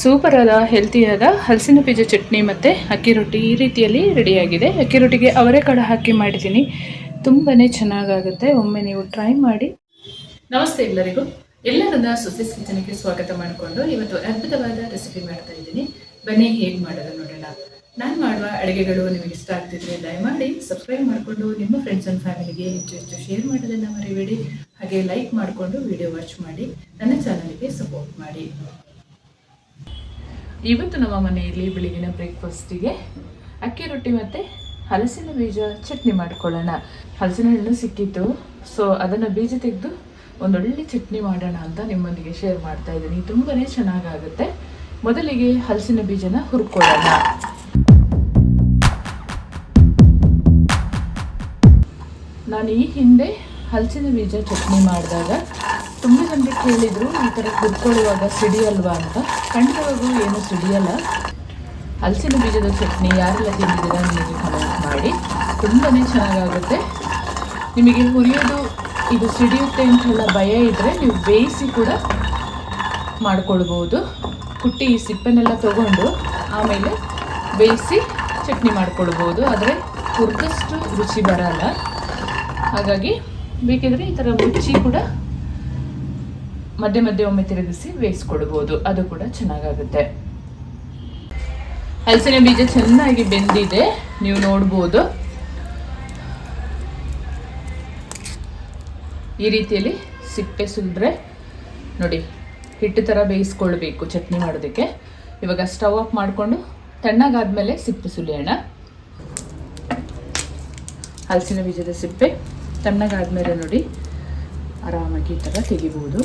Super ಆದ ಹೆಲ್ತಿಯಾದ ಹಲಸಿನ ಬೀಜ ಚಟ್ನಿ ಮತ್ತು ಅಕ್ಕಿ ರೊಟ್ಟಿ ಈ ರೀತಿಯಲ್ಲಿ ರೆಡಿಯಾಗಿದೆ ಅಕ್ಕಿ ರೊಟ್ಟಿಗೆ ಅವರೆಕಾಳು ಹಾಕಿ ಮಾಡಿದ್ದೀನಿ. ತುಂಬಾ ಚೆನ್ನಾಗಾಗುತ್ತೆ. ಒಮ್ಮೆ ನೀವು ಟ್ರೈ ಮಾಡಿ. ನಮಸ್ತೆ ಎಲ್ಲರಿಗೂ. ಎಲ್ಲರನ್ನ ಸುಸಿಸ್ ಕಿಚನ್ಗೆ ಸ್ವಾಗತ ಮಾಡಿಕೊಂಡು ಇವತ್ತು ಅದ್ಭುತವಾದ ರೆಸಿಪಿ ಮಾಡ್ತಾ ಇದ್ದೀನಿ. ಬನ್ನಿ, ಹೇಗೆ ಮಾಡೋದು ನೋಡೋಣ. ನಾನು ಮಾಡುವ ಅಡುಗೆಗಳು ನಿಮಗೆ ಇಷ್ಟ ಆಗ್ತಿದ್ರೆ ದಯಮಾಡಿ ಸಬ್ಸ್ಕ್ರೈಬ್ ಮಾಡಿಕೊಂಡು ನಿಮ್ಮ ಫ್ರೆಂಡ್ಸ್ ಆ್ಯಂಡ್ ಫ್ಯಾಮಿಲಿಗೆ ಹೆಚ್ಚು ಹೆಚ್ಚು ಶೇರ್ ಮಾಡೋದನ್ನು ಮರಿಬೇಡಿ. ಹಾಗೆ ಲೈಕ್ ಮಾಡಿಕೊಂಡು ವಿಡಿಯೋ ವಾಚ್ ಮಾಡಿ. ನನ್ನ ಚಾನಲ್ಗೆ ಸಪೋರ್ಟ್ ಮಾಡಿ. ಇವತ್ತು ನಮ್ಮ ಮನೆಯಲ್ಲಿ ಬೆಳಗಿನ ಬ್ರೇಕ್ಫಾಸ್ಟಿಗೆ ಅಕ್ಕಿ ರೊಟ್ಟಿ ಮತ್ತು ಹಲಸಿನ ಬೀಜ ಚಟ್ನಿ ಮಾಡ್ಕೊಳ್ಳೋಣ. ಹಲಸಿನ ಹಣ್ಣು ಸಿಕ್ಕಿತ್ತು. ಸೊ ಅದನ್ನು ಬೀಜ ತೆಗೆದು ಒಂದೊಳ್ಳೆ ಚಟ್ನಿ ಮಾಡೋಣ ಅಂತ ನಿಮ್ಮೊಂದಿಗೆ ಶೇರ್ ಮಾಡ್ತಾ ಇದ್ದೀನಿ. ತುಂಬಾ ಚೆನ್ನಾಗಾಗುತ್ತೆ. ಮೊದಲಿಗೆ ಹಲಸಿನ ಬೀಜನ ಹುರ್ಕೊಳ್ಳೋಣ. ನಾನು ಈ ಹಿಂದೆ ಹಲಸಿನ ಬೀಜ ಚಟ್ನಿ ಮಾಡಿದಾಗ ತುಂಬ ಜನರು ಕೇಳಿದರು ಈ ಥರ ಕುತ್ಕೊಳ್ಳುವಾಗ ಸಿಡಿಯಲ್ವಾ ಅಂತ. ಖಂಡಿತವಾಗೂ ಏನು ಸಿಡಿಯಲ್ಲ. ಹಲಸಿನ ಬೀಜದ ಚಟ್ನಿ ಯಾರೆಲ್ಲ ತಿಂದಿದ್ದೀರಾ ನಿಮಗೆ ಕಮೆಂಟ್ ಮಾಡಿ. ತುಂಬಾ ಚೆನ್ನಾಗಾಗುತ್ತೆ. ನಿಮಗೆ ಹುರಿಯೋದು ಇದು ಸಿಡಿಯುತ್ತೆ ಅಂತೆಲ್ಲ ಭಯ ಇದ್ದರೆ ನೀವು ಬೇಯಿಸಿ ಕೂಡ ಮಾಡ್ಕೊಳ್ಬೋದು ಕುಟ್ಟಿ ಈ ಸಿಪ್ಪೆನೆಲ್ಲ ತಗೊಂಡು ಆಮೇಲೆ ಬೇಯಿಸಿ ಚಟ್ನಿ ಮಾಡ್ಕೊಳ್ಬೋದು ಆದರೆ ಹುರಿದಷ್ಟು ರುಚಿ ಬರಲ್ಲ. ಹಾಗಾಗಿ ಬೇಕಿದ್ರೆ ಈ ಥರ ರುಚಿ ಕೂಡ ಮಧ್ಯೆ ಮಧ್ಯೆ ಒಮ್ಮೆ ತಿರುಗಿಸಿ ಬೇಯಿಸ್ಕೊಡ್ಬೋದು. ಅದು ಕೂಡ ಚೆನ್ನಾಗಾಗುತ್ತೆ. ಹಲಸಿನ ಬೀಜ ಚೆನ್ನಾಗಿ ಬೆಂದಿದೆ. ನೀವು ನೋಡ್ಬೋದು. ಈ ರೀತಿಯಲ್ಲಿ ಸಿಪ್ಪೆ ಸುಲಿದ್ರೆ ನೋಡಿ, ಹಿಟ್ಟು ಥರ ಬೇಯಿಸ್ಕೊಳ್ಬೇಕು ಚಟ್ನಿ ಮಾಡೋದಕ್ಕೆ. ಇವಾಗ ಸ್ಟವ್ ಆಫ್ ಮಾಡಿಕೊಂಡು ತಣ್ಣಗಾದ್ಮೇಲೆ ಸಿಪ್ಪೆ ಸುಲಿಯೋಣ. ಹಲಸಿನ ಬೀಜದ ಸಿಪ್ಪೆ ತಣ್ಣಗಾದ್ಮೇಲೆ ನೋಡಿ, ಆರಾಮಾಗಿ ಈ ಥರ ತೆಗಿಬೋದು.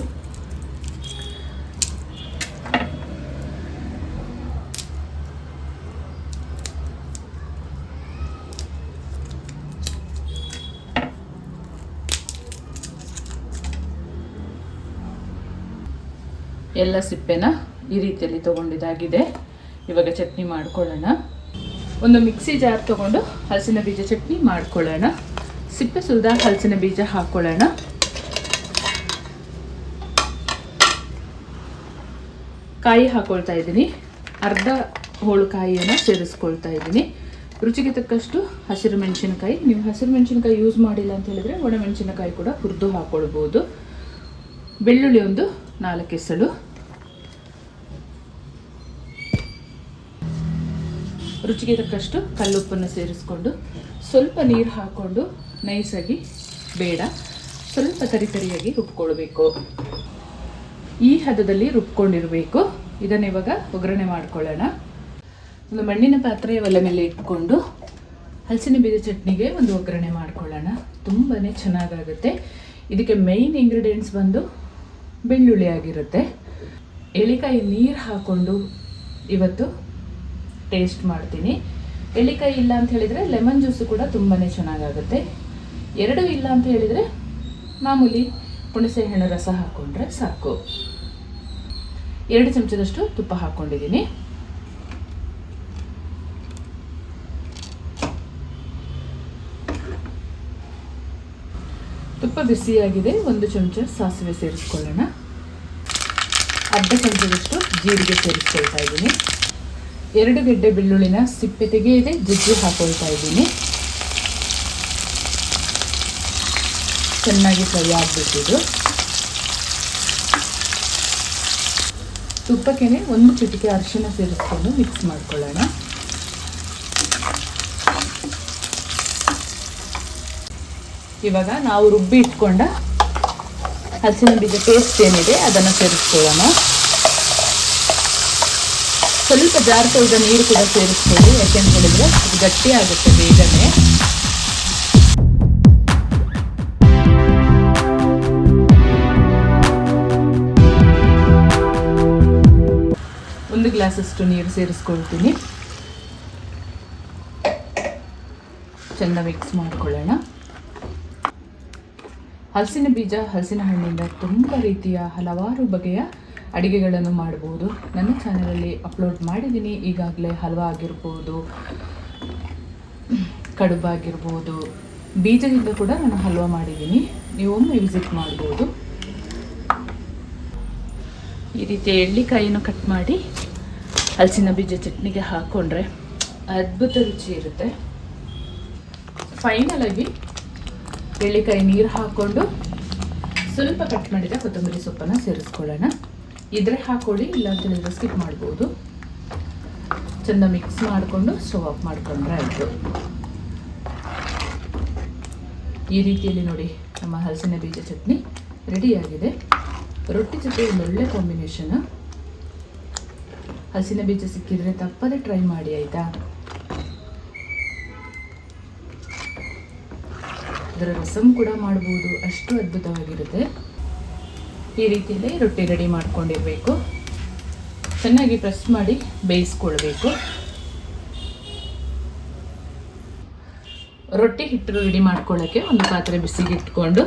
ಎಲ್ಲ ಸಿಪ್ಪೆನ ಈ ರೀತಿಯಲ್ಲಿ ತೊಗೊಂಡಿದ್ದಾಗಿದೆ. ಇವಾಗ ಚಟ್ನಿ ಮಾಡ್ಕೊಳ್ಳೋಣ. ಒಂದು ಮಿಕ್ಸಿ ಜಾರ್ ತೊಗೊಂಡು ಹಲಸಿನ ಬೀಜ ಚಟ್ನಿ ಮಾಡ್ಕೊಳ್ಳೋಣ. ಸಿಪ್ಪೆ ಸುಲಿದ ಹಲಸಿನ ಬೀಜ ಹಾಕ್ಕೊಳ್ಳೋಣ ಕಾಯಿ ಹಾಕ್ಕೊಳ್ತಾ ಇದ್ದೀನಿ. ಅರ್ಧ ಹೋಳು ಕಾಯಿಯನ್ನು ಸೇರಿಸ್ಕೊಳ್ತಾ ಇದ್ದೀನಿ. ರುಚಿಗೆ ತಕ್ಕಷ್ಟು ಹಸಿರು ಮೆಣಸಿನಕಾಯಿ. ನೀವು ಹಸಿರು ಮೆಣಸಿನಕಾಯಿ ಯೂಸ್ ಮಾಡಿಲ್ಲ ಅಂತ ಹೇಳಿದ್ರೆ ಒಣ ಕೂಡ ಹುರಿದು ಹಾಕ್ಕೊಳ್ಬೋದು ಬೆಳ್ಳುಳ್ಳಿ ಒಂದು ನಾಲ್ಕು ಎಸಳು. ರುಚಿಗೆ ತಕ್ಕಷ್ಟು ಕಲ್ಲುಪ್ಪನ್ನು ಸೇರಿಸ್ಕೊಂಡು ಸ್ವಲ್ಪ ನೀರು ಹಾಕ್ಕೊಂಡು ನೈಸಾಗಿ ಬೇಡ. ಸ್ವಲ್ಪ ತರಿತರಿಯಾಗಿ ರುಬ್ಕೊಳ್ಬೇಕು. ಈ ಹದದಲ್ಲಿ ರುಬ್ಕೊಂಡಿರಬೇಕು. ಇದನ್ನು ಇವಾಗ ಒಗ್ಗರಣೆ ಮಾಡ್ಕೊಳ್ಳೋಣ. ಒಂದು ಮಣ್ಣಿನ ಪಾತ್ರೆ ಒಲೆ ಮೇಲೆ ಇಟ್ಕೊಂಡು ಹಲಸಿನ ಬೀಜ ಚಟ್ನಿಗೆ ಒಂದು ಒಗ್ಗರಣೆ ಮಾಡ್ಕೊಳ್ಳೋಣ. ತುಂಬಾ ಚೆನ್ನಾಗಾಗುತ್ತೆ. ಇದಕ್ಕೆ ಮೈನ್ ಇಂಗ್ರೀಡಿಯೆಂಟ್ಸ್ ಬಂದು ಬೆಳ್ಳುಳ್ಳಿ ಆಗಿರುತ್ತೆ. ಎಳಿಕಾಯಿ ನೀರು ಹಾಕ್ಕೊಂಡು ಇವತ್ತು ಟೇಸ್ಟ್ ಮಾಡ್ತೀನಿ. ಎಳ್ಳಿಕಾಯಿ ಇಲ್ಲ ಅಂತ ಹೇಳಿದರೆ ಲೆಮನ್ ಜ್ಯೂಸು ಕೂಡ ತುಂಬಾ ಚೆನ್ನಾಗಾಗುತ್ತೆ. ಎರಡೂ ಇಲ್ಲ ಅಂತ ಹೇಳಿದರೆ ಮಾಮೂಲಿ ಹುಣಸೆ ಹಣ್ಣು ರಸ ಹಾಕ್ಕೊಂಡ್ರೆ ಸಾಕು. ಎರಡು ಚಮಚದಷ್ಟು ತುಪ್ಪ ಹಾಕ್ಕೊಂಡಿದ್ದೀನಿ ತುಪ್ಪ ಬಿಸಿಯಾಗಿದೆ. ಒಂದು ಚಮಚ ಸಾಸಿವೆ ಸೇರಿಸ್ಕೊಳ್ಳೋಣ. ಅರ್ಧ ಚಮಚದಷ್ಟು ಜೀರಿಗೆ ಸೇರಿಸ್ಕೊಳ್ತಾ ಇದ್ದೀನಿ. ಎರಡು ಗೆಡ್ಡೆ ಬೆಳ್ಳುಳ್ಳಿನ ಸಿಪ್ಪೆ ತೆಗೆಯದೆ ಜಜ್ಜಿ ಹಾಕೊಳ್ತಾ ಇದ್ದೀನಿ. ಚೆನ್ನಾಗಿ ಫ್ರೈ ಆಗಬೇಕಿದು ತುಪ್ಪಕ್ಕೆ ಒಂದು ಚಿಟಿಕೆ ಅರಿಶಿನ ಸೇರಿಸ್ಕೊಂಡು ಮಿಕ್ಸ್ ಮಾಡ್ಕೊಳ್ಳೋಣ. ಇವಾಗ ನಾವು ರುಬ್ಬಿ ಇಟ್ಕೊಂಡ ಹಸಿನ ಬೀಜ ಪೇಸ್ಟ್ ಏನಿದೆ ಅದನ್ನು ಸೇರಿಸ್ಕೊಳ್ಳೋಣ. ಸ್ವಲ್ಪ ಜಾರ್ ತೊಳೆದ ನೀರು ಕೂಡ ಸೇರಿಸ್ಕೊಳ್ಳಿ. ಯಾಕೆಂತ ಹೇಳಿದ್ರೆ ಅದು ಗಟ್ಟಿ ಆಗುತ್ತೆ ಬೇಗನೆ. ಒಂದು ಗ್ಲಾಸಷ್ಟು ನೀರು ಸೇರಿಸ್ಕೊಳ್ತೀನಿ. ಚೆಂದ ಮಿಕ್ಸ್ ಮಾಡ್ಕೊಳ್ಳೋಣ. ಹಲಸಿನ ಬೀಜ, ಹಲಸಿನ ಹಣ್ಣಿಂದ ತುಂಬ ರೀತಿಯ ಹಲವಾರು ಬಗೆಯ ಅಡಿಗೆಗಳನ್ನು ಮಾಡ್ಬೋದು. ನನ್ನ ಚಾನಲಲ್ಲಿ ಅಪ್ಲೋಡ್ ಮಾಡಿದ್ದೀನಿ. ಈಗಾಗಲೇ ಹಲ್ವಾ ಆಗಿರ್ಬೋದು ಕಡುಬಾಗಿರ್ಬೋದು ಬೀಜದಿಂದ ಕೂಡ ನಾನು ಹಲ್ವಾ ಮಾಡಿದ್ದೀನಿ. ನೀವು ಒಮ್ಮೆ ವಿಸಿಟ್ ಮಾಡ್ಬೋದು. ಈ ರೀತಿ ಎಳ್ಳಿಕಾಯಿಯನ್ನು ಕಟ್ ಮಾಡಿ ಹಲಸಿನ ಬೀಜ ಚಟ್ನಿಗೆ ಹಾಕ್ಕೊಂಡ್ರೆ ಅದ್ಭುತ ರುಚಿ ಇರುತ್ತೆ. ಫೈನಲ್ ಆಗಿ ಎಳ್ಳಿಕಾಯಿ ನೀರು ಹಾಕ್ಕೊಂಡು ಸ್ವಲ್ಪ ಕಟ್ ಮಾಡಿದ ಕೊತ್ತಂಬರಿ ಸೊಪ್ಪನ್ನು ಸೇರಿಸ್ಕೊಳ್ಳೋಣ. ಇದ್ರೆ ಹಾಕೊಳ್ಳಿ, ಇಲ್ಲ ಅಂತ ಸ್ಕಿಪ್ ಮಾಡ್ಬೋದು. ಚೆಂದ ಮಿಕ್ಸ್ ಮಾಡಿಕೊಂಡು ಸ್ಟವ್ ಆಫ್ ಮಾಡಿಕೊಂಡ್ರೆ ಆಯಿತು. ಈ ರೀತಿಯಲ್ಲಿ ನೋಡಿ ನಮ್ಮ ಹಲಸಿನ ಬೀಜ ಚಟ್ನಿ ರೆಡಿಯಾಗಿದೆ ರೊಟ್ಟಿ ಜೊತೆ ಒಂದು ಒಳ್ಳೆ ಕಾಂಬಿನೇಷನ್ ಹಲಸಿನ ಬೀಜ ಸಿಕ್ಕಿದ್ರೆ ತಪ್ಪದೇ ಟ್ರೈ ಮಾಡಿ, ಆಯಿತಾ? ಅದರ ರಸಮ್ ಕೂಡ ಮಾಡ್ಬೋದು. ಅಷ್ಟು ಅದ್ಭುತವಾಗಿರುತ್ತೆ. ಈ ರೀತಿಯಲ್ಲಿ ರೊಟ್ಟಿ ರೆಡಿ ಮಾಡ್ಕೊಂಡಿರಬೇಕು. ಚೆನ್ನಾಗಿ ಪ್ರೆಸ್ ಮಾಡಿ ಬೇಯಿಸ್ಕೊಳ್ಬೇಕು. ರೊಟ್ಟಿ ಹಿಟ್ಟು ರೆಡಿ ಮಾಡ್ಕೊಳ್ಳೋಕ್ಕೆ ಒಂದು ಪಾತ್ರೆ ಬಿಸಿಗೆ ಇಟ್ಕೊಂಡು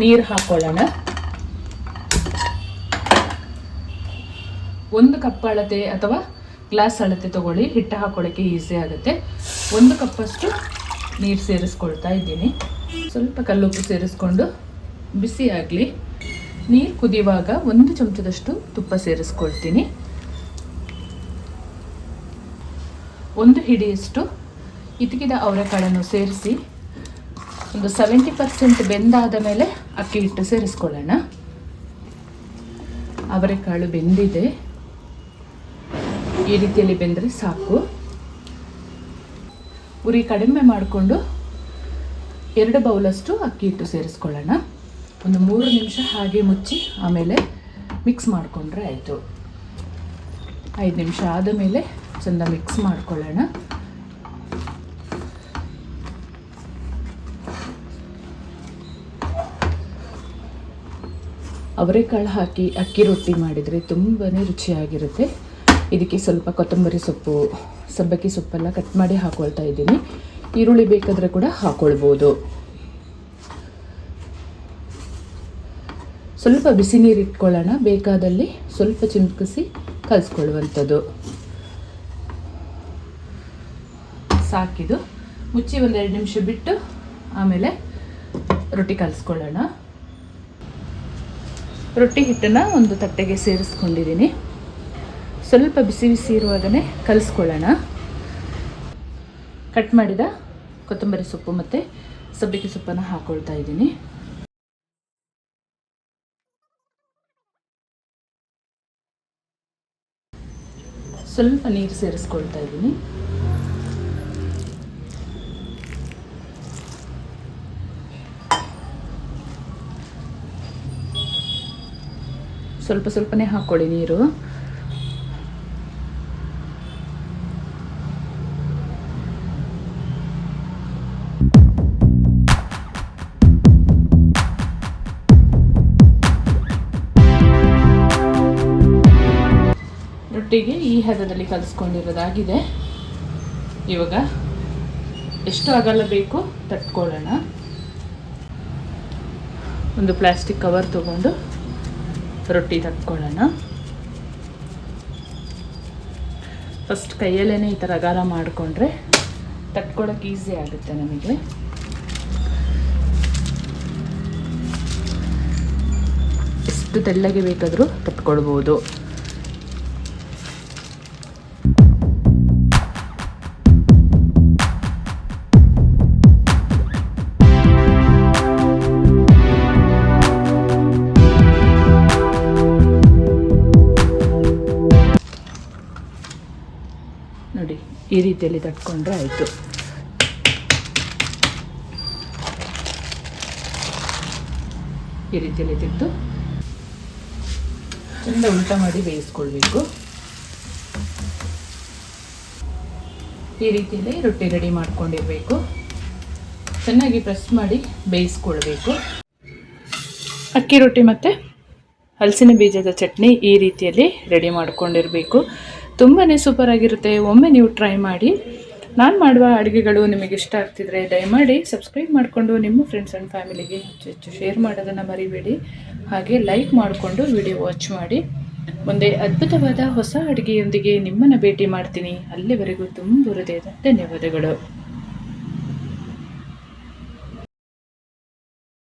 ನೀರು ಹಾಕ್ಕೊಳ್ಳೋಣ ಒಂದು ಕಪ್ ಅಳತೆ ಅಥವಾ ಗ್ಲಾಸ್ ಅಳತೆ ತೊಗೊಳ್ಳಿ, ಹಿಟ್ಟು ಹಾಕೊಳ್ಳೋಕ್ಕೆ ಈಸಿ ಆಗುತ್ತೆ. ಒಂದು ಕಪ್ಪಷ್ಟು ನೀರು ಸೇರಿಸ್ಕೊಳ್ತಾ ಇದ್ದೀನಿ. ಸ್ವಲ್ಪ ಕಲ್ಲುಪ್ಪು ಸೇರಿಸ್ಕೊಂಡು ಬಿಸಿ ಆಗಲಿ. ನೀರು ಕುದಿಯುವಾಗ ಒಂದು ಚಮಚದಷ್ಟು ತುಪ್ಪ ಸೇರಿಸ್ಕೊಳ್ತೀನಿ. ಒಂದು ಹಿಡಿಯಷ್ಟು ಇತಕಿದ ಅವರೆಕಾಳನ್ನು ಸೇರಿಸಿ ಒಂದು ಸೆವೆಂಟಿ ಪರ್ಸೆಂಟ್ ಬೆಂದಾದ ಮೇಲೆ ಅಕ್ಕಿ ಹಿಟ್ಟು ಸೇರಿಸ್ಕೊಳ್ಳೋಣ. ಅವರೆಕಾಳು ಬೆಂದಿದೆ. ಈ ರೀತಿಯಲ್ಲಿ ಬೆಂದರೆ ಸಾಕು. ಉರಿ ಕಡಿಮೆ ಮಾಡಿಕೊಂಡು ಎರಡು ಬೌಲಷ್ಟು ಅಕ್ಕಿ ಹಿಟ್ಟು ಸೇರಿಸ್ಕೊಳ್ಳೋಣ. ಒಂದು ಮೂರು ನಿಮಿಷ ಹಾಗೆ ಮುಚ್ಚಿ ಆಮೇಲೆ ಮಿಕ್ಸ್ ಮಾಡಿಕೊಂಡ್ರೆ ಆಯಿತು. ಐದು ನಿಮಿಷ ಆದ ಮೇಲೆ ಚೆಂದ ಮಿಕ್ಸ್ ಮಾಡ್ಕೊಳ್ಳೋಣ. ಅವರೆಕಾಳು ಹಾಕಿ, ಅಕ್ಕಿ ರೊಟ್ಟಿ ಮಾಡಿದರೆ ತುಂಬಾ ರುಚಿಯಾಗಿರುತ್ತೆ. ಇದಕ್ಕೆ ಸ್ವಲ್ಪ ಕೊತ್ತಂಬರಿ ಸೊಪ್ಪು, ಸಬ್ಬಕ್ಕಿ ಸೊಪ್ಪೆಲ್ಲ ಕಟ್ ಮಾಡಿ ಹಾಕ್ಕೊಳ್ತಾ ಇದ್ದೀನಿ. ಈರುಳ್ಳಿ ಬೇಕಾದರೆ ಕೂಡ ಹಾಕೊಳ್ಬೋದು. ಸ್ವಲ್ಪ ಬಿಸಿ ನೀರು ಇಟ್ಕೊಳ್ಳೋಣ. ಬೇಕಾದಲ್ಲಿ ಸ್ವಲ್ಪ ಚಿಮುಕಿಸಿ ಕಲಿಸ್ಕೊಳ್ಳುವಂಥದ್ದು. ಸಾಕಿದು ಮುಚ್ಚಿ ಒಂದೆರಡು ನಿಮಿಷ ಬಿಟ್ಟು ಆಮೇಲೆ ರೊಟ್ಟಿ ಕಲಿಸ್ಕೊಳ್ಳೋಣ. ರೊಟ್ಟಿ ಹಿಟ್ಟನ್ನು ಒಂದು ತಟ್ಟೆಗೆ ಸೇರಿಸ್ಕೊಂಡಿದ್ದೀನಿ. ಸ್ವಲ್ಪ ಬಿಸಿ ಬಿಸಿ ಇರುವಾಗಲೇ ಕಲಿಸ್ಕೊಳ್ಳೋಣ. ಕಟ್ ಮಾಡಿದ ಕೊತ್ತಂಬರಿ ಸೊಪ್ಪು ಮತ್ತು ಸಬ್ಬಕ್ಕಿ ಸೊಪ್ಪನ್ನು ಹಾಕ್ಕೊಳ್ತಾ ಇದ್ದೀನಿ. ಸ್ವಲ್ಪ ನೀರು ಸೇರಿಸ್ಕೊಳ್ತಾ ಇದ್ದೀನಿ. ಸ್ವಲ್ಪ ಸ್ವಲ್ಪನೇ ಹಾಕ್ಕೊಳ್ಳಿ ನೀರು. ರೊಟ್ಟಿಗೆ ಈ ಹದದಲ್ಲಿ ಕಲಿಸ್ಕೊಂಡಿರೋದಾಗಿದೆ. ಇವಾಗ ಎಷ್ಟು ಅಗಲ ಬೇಕು ತಟ್ಕೊಳ್ಳೋಣ. ಒಂದು ಪ್ಲಾಸ್ಟಿಕ್ ಕವರ್ ತಗೊಂಡು ರೊಟ್ಟಿ ತಟ್ಕೊಳ್ಳೋಣ. ಫಸ್ಟ್ ಕೈಯಲ್ಲೇ ಈ ಥರ ಅಗಾರ ಮಾಡಿಕೊಂಡ್ರೆ ತಟ್ಕೊಳಕ್ಕೆ ಈಸಿ ಆಗುತ್ತೆ ನಮಗೆ. ಎಷ್ಟು ತೆಳ್ಳಗೆ ಬೇಕಾದರೂ ತಟ್ಕೊಳ್ಬೋದು. ಈ ರೀತಿಯಲ್ಲಿ ತಟ್ಕೊಂಡ್ರೆ ಆಯಿತು. ಈ ರೀತಿಯಲ್ಲಿ ತೆಗೆದು ಚೆಂದ ಉಲ್ಟ ಮಾಡಿ ಬೇಯಿಸ್ಕೊಳ್ಬೇಕು. ಈ ರೀತಿಯಲ್ಲಿ ರೊಟ್ಟಿ ರೆಡಿ ಮಾಡ್ಕೊಂಡಿರಬೇಕು. ಚೆನ್ನಾಗಿ ಪ್ರೆಸ್ ಮಾಡಿ ಬೇಯಿಸ್ಕೊಳ್ಬೇಕು. ಅಕ್ಕಿ ರೊಟ್ಟಿ ಮತ್ತು ಹಲಸಿನ ಬೀಜದ ಚಟ್ನಿ ಈ ರೀತಿಯಲ್ಲಿ ರೆಡಿ ಮಾಡ್ಕೊಂಡಿರಬೇಕು. ತುಂಬಾ ಸೂಪರಾಗಿರುತ್ತೆ ಒಮ್ಮೆ ನೀವು ಟ್ರೈ ಮಾಡಿ. ನಾನು ಮಾಡುವ ಅಡುಗೆಗಳು ನಿಮಗೆ ಇಷ್ಟ ಆಗ್ತಿದ್ರೆ ದಯಮಾಡಿ ಸಬ್ಸ್ಕ್ರೈಬ್ ಮಾಡಿಕೊಂಡು ನಿಮ್ಮ ಫ್ರೆಂಡ್ಸ್ ಆ್ಯಂಡ್ ಫ್ಯಾಮಿಲಿಗೆ ಹೆಚ್ಚು ಹೆಚ್ಚು ಶೇರ್ ಮಾಡೋದನ್ನು ಮರಿಬೇಡಿ. ಹಾಗೆ ಲೈಕ್ ಮಾಡಿಕೊಂಡು ವಿಡಿಯೋ ವಾಚ್ ಮಾಡಿ. ಮುಂದೆ ಅದ್ಭುತವಾದ ಹೊಸ ಅಡುಗೆಯೊಂದಿಗೆ ನಿಮ್ಮನ್ನು ಭೇಟಿ ಮಾಡ್ತೀನಿ. ಅಲ್ಲಿವರೆಗೂ ತುಂಬ ಹೃದಯದ ಧನ್ಯವಾದಗಳು.